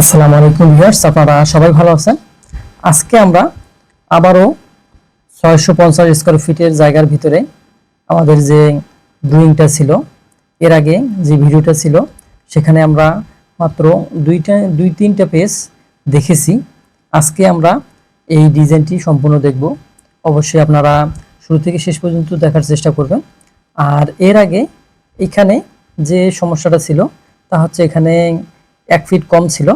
আসসালামু আলাইকুম ভিউয়ার্স, আপনারা সবাই ভালো আছেন? আজকে আমরা আবারও ছয়শো পঞ্চাশ স্কোয়ার ফিটের জায়গার ভিতরে আমাদের যে ড্রয়িংটা ছিল, এর আগে যে ভিডিওটা ছিল, সেখানে আমরা মাত্র দুইটা, দুই তিনটা পেজ দেখেছি। আজকে আমরা এই ডিজাইনটি সম্পূর্ণ দেখব। অবশ্যই আপনারা শুরু থেকে শেষ পর্যন্ত দেখার চেষ্টা করবেন। আর এর আগে এখানে যে সমস্যাটা ছিল, তা হচ্ছে এখানে এক ফিট কম ছিল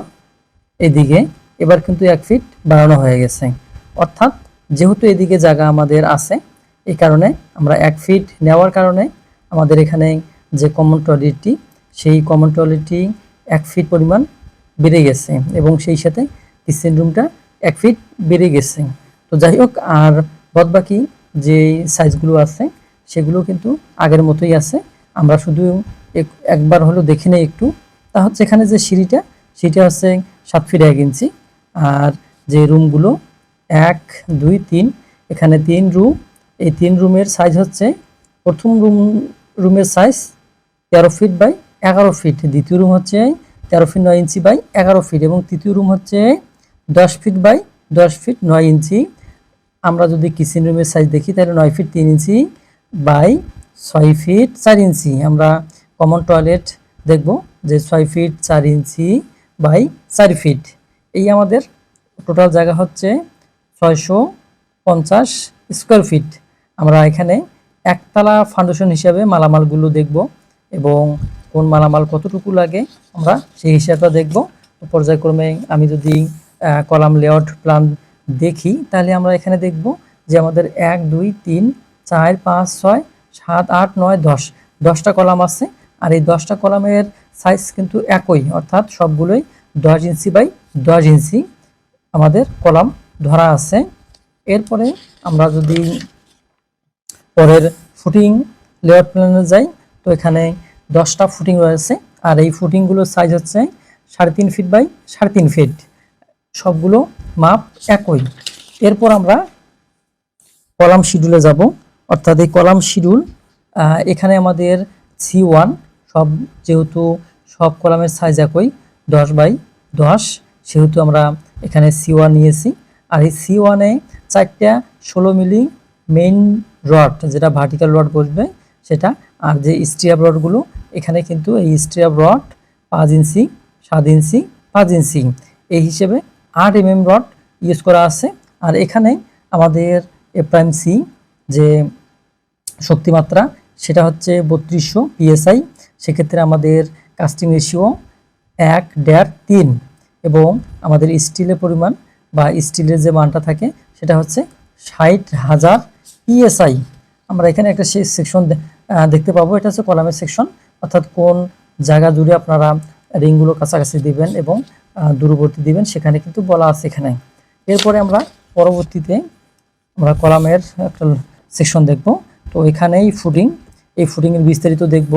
এদিকে। এবার কিন্তু এক ফিট বাড়ানো হয়ে গেছে। অর্থাৎ যেহেতু এদিকে জায়গা আমাদের আছে, এই কারণে আমরা এক ফিট নেওয়ার কারণে আমাদের এখানে যে কমন টয়লেটটি সেই কমন টয়লেটটি এক ফিট পরিমাণ বেড়ে গেছে এবং সেই সাথে কিচেন রুমটা এক ফিট বেড়ে গেছে। তো যাই হোক, আর বাদবাকি যে সাইজগুলো আছে, সেগুলো কিন্তু আগের মতোই আছে। আমরা শুধু এক- একবার হলো দেখে নেই একটু। তা হচ্ছে এখানে যে সিঁড়িটা, সেটা হচ্ছে সাত ফিট এক ইঞ্চি। আর যে রুমগুলো, এক, দুই, তিন, এখানে তিন রুম এই তিন রুমের সাইজ হচ্ছে, প্রথম রুম রুমের সাইজ তেরো ফিট বাই এগারো ফিট দ্বিতীয় রুম হচ্ছে তেরো ফিট নয় ইঞ্চি বাই এগারো ফিট এবং তৃতীয় রুম হচ্ছে দশ ফিট বাই দশ ফিট নয় ইঞ্চি। আমরা যদি কিচেন রুমের সাইজ দেখি, তাহলে নয় ফিট তিন ইঞ্চি বাই ছয় ফিট চার ইঞ্চি। আমরা কমন টয়লেট দেখব যে ছয় ফিট চার ইঞ্চি বাই চার ফিট এই আমাদের টোটাল জায়গা হচ্ছে ছয়শো পঞ্চাশ স্কোয়ার ফিট আমরা এখানে একতলা ফাউন্ডেশন হিসাবে মালামালগুলো দেখব এবং কোন মালামাল কতটুকু লাগে আমরা সেই হিসাবটা দেখব। পর্যায়ক্রমে আমি যদি কলাম লেআউট প্ল্যান দেখি, তাহলে আমরা এখানে দেখব যে আমাদের এক, দুই, তিন, চার, পাঁচ, ছয়, সাত, আট, নয়, দশ। দশটা কলাম আছে। আর এই দশটা কলামের সাইজ কিন্তু একই, অর্থাৎ সবগুলোই দশ ইঞ্চি বাই দশ ইঞ্চি আমাদের কলাম ধরা আছে। এরপরে আমরা যদি পরের ফুটিং লেয়ার প্ল্যানে যাই, তো এখানে দশটা ফুটিং রয়েছে, আর এই ফুটিংগুলোর সাইজ হচ্ছে সাড়ে তিন ফিট বাই সাড়ে তিন ফিট সবগুলো মাপ একই। এরপর আমরা কলাম শিডিউলে যাব, অর্থাৎ এই কলাম শিডিউল এখানে আমাদের সি ওয়ান সব যেহেতু সব কলামের সাইজ একই, দশ বাই দশ, সেহেতু আমরা এখানে সি ওয়ান নিয়েছি। আর এই সি ওয়ানে চারটা ষোলো মিলি মেইন রড যেটা ভার্টিক্যাল রড বসবে, সেটা। আর যে স্ট্রিয়াব রডগুলো এখানে কিন্তু এই স্ট্রিয়াব রড পাঁচ ইঞ্চি সাত ইঞ্চি পাঁচ ইঞ্চি এই হিসেবে আট এম এম রড ইউজ করা আছে। আর এখানে আমাদের এ প্রাইম সি যে শক্তিমাত্রা, সেটা হচ্ছে বত্রিশশো পিএসআই সেক্ষেত্রে আমাদের কাস্টিং রেশিও এক, দেড়, তিন এবং আমাদের স্টিলের পরিমাণ বা স্টিলের যে মানটা থাকে সেটা হচ্ছে ষাট হাজার পিএসআই আমরা এখানে একটা সেকশন দেখতে পাবো। এটা হচ্ছে কলামের সেকশন অর্থাৎ কোন জায়গা জুড়ে আপনারা রিংগুলো কাছাকাছি দিবেন এবং দূরবর্তী দিবেন সেখানে কিন্তু বলা আছে এখানে। এরপরে আমরা পরবর্তীতে আমরা কলামের একটা সেকশন দেখব। তো এখানেই ফুটিং এই ফুটিংয়ের বিস্তারিত দেখব।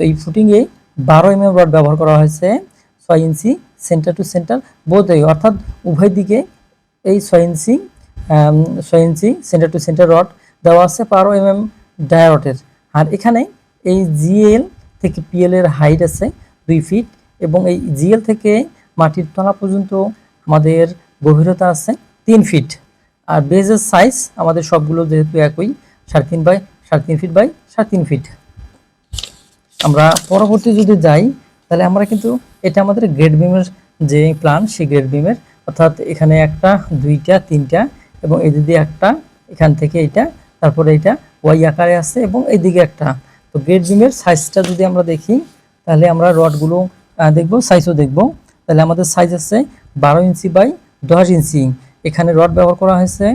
এই ফুটিংয়ে বারো এম এম রড ব্যবহার করা হয়েছে ছয় ইঞ্চি সেন্টার টু সেন্টার বোধই অর্থাৎ উভয় দিকে এই ছয় ইঞ্চি ছয় inch centre to centre rod দেওয়া আছে বারো এম এম ডায়ারটের আর এখানে এই জিএল থেকে পিএল এর হাইট আছে দুই ফিট এবং এই জিএল থেকে মাটির তলা পর্যন্ত আমাদের গভীরতা আছে তিন ফিট আর বেজের সাইজ আমাদের সবগুলো যেহেতু একই, সাড়ে তিন বাই সাড়ে তিন ফিট বাই সাড়ে তিন ফিট আমরা পরবর্তী যদি যাই, তাহলে আমরা কিন্তু এটা আমাদের গ্রেড বিমের যে প্ল্যান সেই গ্রেড বিমের, অর্থাৎ এখানে একটা, দুইটা, তিনটা, এবং এদিকে একটা, এখান থেকে এটা, তারপরে এটা ওয়াই আকারে আছে এবং এইদিকে একটা। তো গ্রেড বিমের সাইজটা যদি আমরা দেখি, তাহলে আমরা রডগুলো দেখব সাইজও দেখব। তাহলে আমাদের সাইজ আছে বারো ইঞ্চি বাই দশ ইঞ্চি। এখানে রড ব্যবহার করা হয়েছে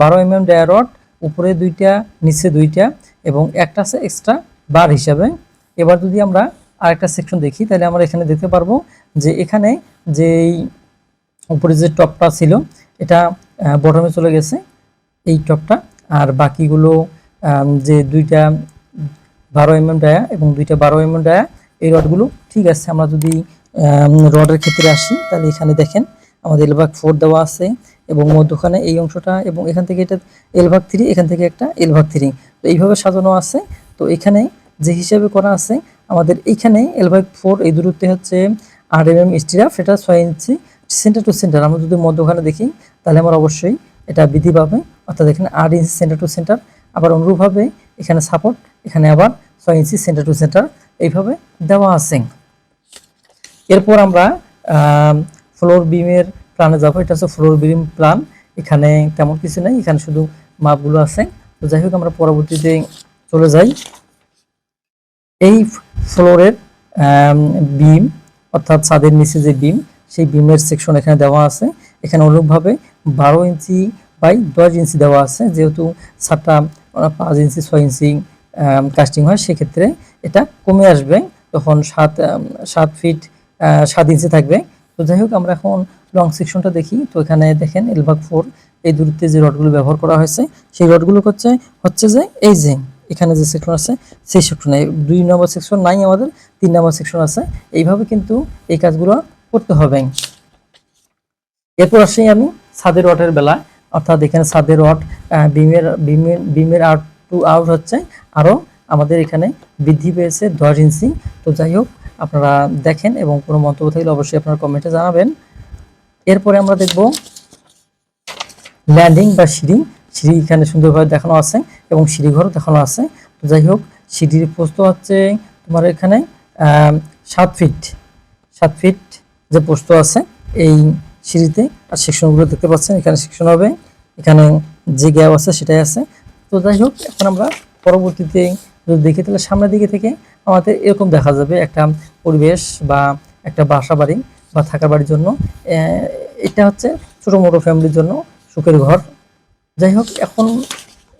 বারো এম এম ডায়া রড উপরে দুইটা, নিচে দুইটা, এবং একটা আছে এক্সট্রা বার হিসাবে। এবার যদি আমরা আরেকটা সেকশন দেখি, তাহলে আমরা এখানে দেখতে পারব যে এখানে যেই উপরে যে টপটা ছিল, এটা বটমে চলে গেছে এই টপটা। আর বাকিগুলো যে দুইটা বারো এম এম ডায়া এবং দুইটা বারো এম এম ডায়া, এই রডগুলো ঠিক আছে। আমরা যদি রডের ক্ষেত্রে আসি, তাহলে এখানে দেখেন আমাদের এলভাগ ফোর দেওয়া আছে এবং মধ্যখানে এই অংশটা এবং এখান থেকে এটা এলভাগ থ্রি এখান থেকে একটা এলভাগ থ্রি তো এইভাবে সাজানো আছে। তো এখানে যে হিসাবে করা আছে, আমাদের এইখানে এলভাগ ফোর এই দূরত্বে হচ্ছে আট এম এম স্টিরাপ এটা ছয় ইঞ্চি সেন্টার টু সেন্টার আমরা যদি মধ্যখানে দেখি, তাহলে আমার অবশ্যই এটা বৃদ্ধি পাবে। অর্থাৎ এখানে আট ইঞ্চি সেন্টার টু সেন্টার আবার অনুরূপভাবে এখানে সাপোর্ট এখানে আবার ছয় ইঞ্চি সেন্টার টু সেন্টার এইভাবে দেওয়া আছে। এরপর আমরা ফ্লোর বিমের প্ল্যানে যাব। এটা হচ্ছে ফ্লোর বিম প্ল্যান এখানে তেমন কিছু নেই। এখানে শুধু মাপগুলো আছে। তো যাই হোক, আমরা পরবর্তীতে চলে যাই। এই ফ্লোরের বিম, অর্থাৎ ছাদের নিচে যে বিম, সেই বিমের সেকশন এখানে দেওয়া আছে। এখানে অনুরূপভাবে বারো ইঞ্চি বাই দশ ইঞ্চি দেওয়া আছে। যেহেতু ছাদটা পাঁচ ইঞ্চি, ছয় ইঞ্চি কাস্টিং হয়, সেক্ষেত্রে এটা কমে আসবে। তখন সাত সাত ফিট সাত ইঞ্চি থাকবে। তো যাই হোক, আমরা এখন লং সেকশনটা দেখি। তো এখানে দেখেন এলভাগ ফোর এই দূরত্বে যে রডগুলো ব্যবহার করা হয়েছে, সেই রডগুলো হচ্ছে হচ্ছে যে এই যে এখানে যে সেকশন আছে সেই সেকশনে দুই নম্বর সেকশন নাই আমাদের তিন নম্বর সেকশন আছে। এইভাবে কিন্তু এই কাজগুলো করতে হবে। এরপর আসি আমি ছাদের রডের বেলা অর্থাৎ এখানে ছাদের আহ, বিমের বিমের বিমের আউট টু আউট হচ্ছে। আরও আমাদের এখানে বৃদ্ধি পেয়েছে দশ ইঞ্চি। তো যাই হোক আপনারা দেখেন এবং কোনো মন্তব্য থাকলে অবশ্যই আপনারা কমেন্টে জানাবেন। এরপরে আমরা দেখব ল্যান্ডিং বা সিঁড়ি সিঁড়ি এখানে সুন্দরভাবে দেখানো আছে এবং সিঁড়িঘরও দেখানো আছে। তো যাই হোক, সিঁড়ির পোস্ত হচ্ছে তোমার এখানে সাত ফিট সাত ফিট যে পোস্ত আছে এই সিঁড়িতে, আর সেকশনগুলো দেখতে পাচ্ছেন, এখানে সেকশন হবে। এখানে যে গ্যাপ আছে সেটাই আছে। তো যাই হোক, এখন আমরা পরবর্তীতে যদি দেখি, তাহলে সামনের দিকে থেকে আমাদের এরকম দেখা যাবে একটা পরিবেশ বা একটা বাসা বাড়ি বা থাকার বাড়ির জন্য। এটা হচ্ছে ছোটো মোটো ফ্যামিলির জন্য সুখের ঘর। যাই হোক এখন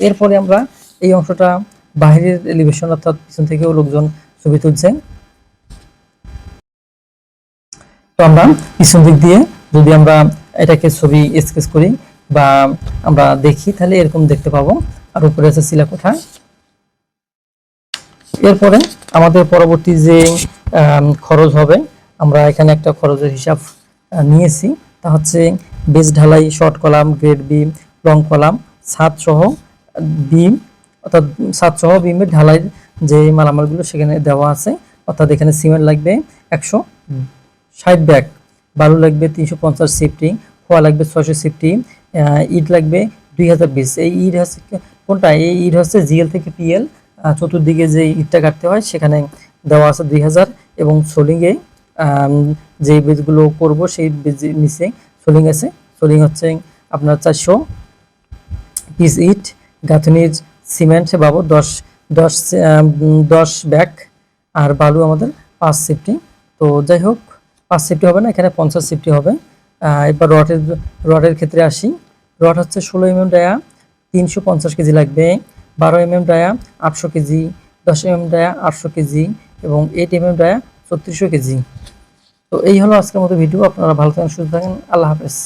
এরপরে আমরা এই অংশটা বাইরের এলিভেশন অর্থাৎ পিছন থেকেও লোকজন ছবি তুলছে তো আমরা পিছন দিক দিয়ে যদি আমরা এটাকে ছবি স্কেচ করি বা আমরা দেখি, তাহলে এরকম দেখতে পাবো। আর উপরে আছে শিলাকোঠা। এরপরে আমাদের পরবর্তী যে খরচ হবে, আমরা এখানে একটা খরচের হিসাব নিয়েছি। তা হচ্ছে বেজ ঢালাই short column grade beam long column, ছাদ সহ বিম, অর্থাৎ ছাদ সহ বিমের ঢালাইয়ের যে মালামালগুলো সেখানে দেওয়া আছে, অর্থাৎ এখানে সিমেন্ট লাগবে একশো ষাট ব্যাগ, বালু লাগবে তিনশো পঞ্চাশ সিফটি, খোয়া লাগবে ছয়শো সিফটি ইট লাগবে দুই হাজার বিশ। এই ইট হচ্ছে কোনটা? এই ইট হচ্ছে জিএল থেকে পিএল চতুর্দিকে যে ইটটা কাটতে হয় সেখানে দেওয়া আছে দুই হাজার এবং সোলিংয়ে যে বেজগুলো করব সেই বেজ নিচে সোলিং আছে। সোলিং হচ্ছে আপনার চারশো পিস ইট গাঁথনির সিমেন্ট বাবদ দশ দশ দশ ব্যাগ। আর বালু আমাদের পাঁচ সিফটি। তো যাই হোক, পাঁচ সিফটি হবে না, এখানে পঞ্চাশ সিফটি হবে। এবার রডের রডের ক্ষেত্রে আসি। রড হচ্ছে ষোলো এমএম ডায়া, তিনশো পঞ্চাশ কেজি লাগবে। বারো এমএম ডায়া, আটশো কেজি। দশ এমএম ডায়া, আটশো কেজি। এবং এইট এমএম ডায়া ছত্রিশশো কেজি। তো এই হলো আজকের মতো ভিডিও। আপনারা ভালো থাকেন, সুস্থ থাকেন। আল্লাহ হাফেজ।